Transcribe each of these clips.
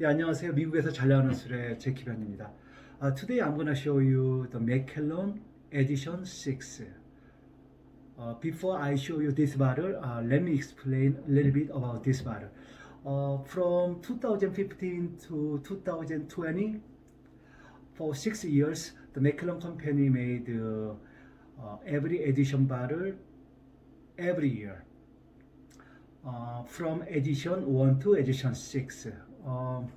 예, 안녕하세요. 미국에서 잘 나가는 술의 제키변입니다. Uh, today I'm gonna show you the Macallan Edition 6. Uh, before I show you this bottle, uh, let me explain a little bit about this bottle. Uh, from 2015 to 2020, for six years, the Macallan company made uh, uh, every edition bottle every year. uh, from edition 1 to edition 6. Um,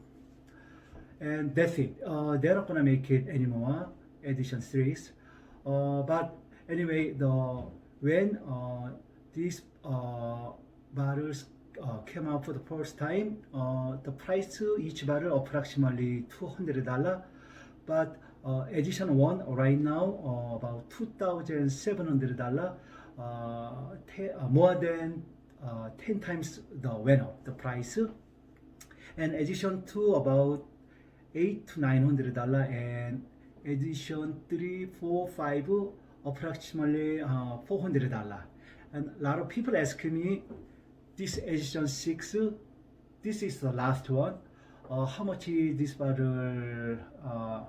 and that's it. Uh, they're not gonna make it anymore, edition 3s. Uh, but anyway, the when uh, these uh, bottles uh, came out for the first time, uh, the price each bottle approximately $200. But uh, edition 1 right now uh, about $2,700. Uh, te- uh, more than uh, 10 times the went up the price and edition 2 about 8 to 900 dollar and edition 3 4 5 approximately uh, 400 dollar and a lot of people ask me this edition 6 this is the last one uh, how much is this bottle uh,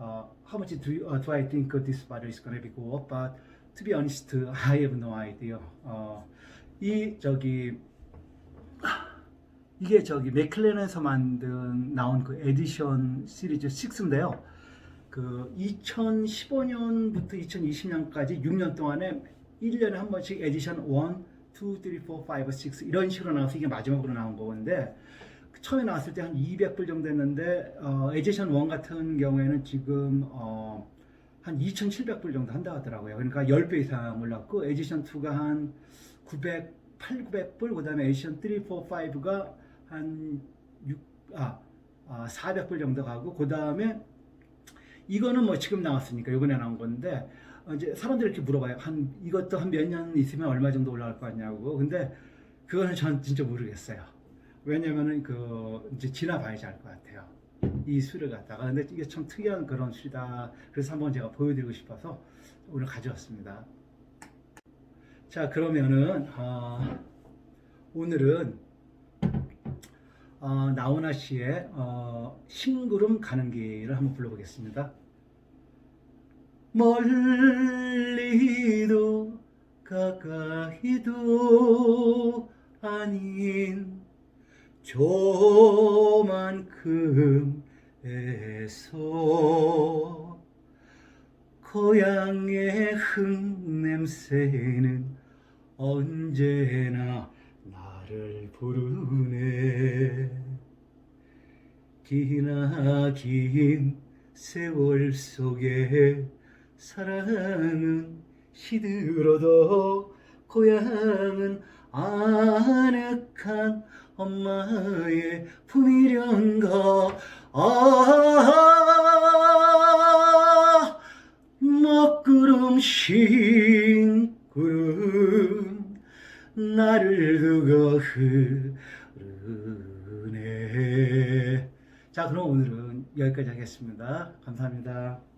uh, how much do, you, uh, do I think this bottle is to be go up? But to be honest, I have no idea. 어, 이 저기 이게 저기 맥클렌에서 만든 나온 그 에디션 시리즈 6인데요. 그 2015년부터 2020년까지 6년 동안에 1년에 한 번씩 에디션 1, 2, 3, 4, 5, 6 이런 식으로 나와서 이게 마지막으로 나온 거인데 처음에 나왔을 때 한 200불 정도 했는데 어, 에디션 1 같은 경우에는 지금 어, 한 2,700불 정도 한다 하더라고요. 그러니까 10배 이상 올랐고 에디션 2가 한 900, 8, 900불 그다음에 에디션 3, 4, 5가 한 6, 아, 아 400불 정도 가고 그 다음에 이거는 뭐 지금 나왔으니까 요번에 나온 건데 어, 이제 사람들이 이렇게 물어봐요. 한 이것도 한 몇 년 있으면 얼마 정도 올라갈 것 같냐고. 근데 그거는 전 진짜 모르겠어요. 왜냐면은 그 이제 지나봐야지 알 것 같아요. 이 술을 갖다가 근데 이게 참 특이한 그런 술이다. 그래서 한번 제가 보여드리고 싶어서 오늘 가져왔습니다. 자 그러면은 어, 오늘은 어, 나훈아 씨의 어, 심구름 가는 길을 한번 불러보겠습니다. 멀리도 가까이도 아닌 저만큼에서 고향의 흙냄새는 언제나 나를 부르네. 기나긴 세월 속에 사랑은 시들어도 고향은 아늑한 엄마의 품이련가 아 나를 두고 흐르네. 자 그럼 오늘은 여기까지 하겠습니다. 감사합니다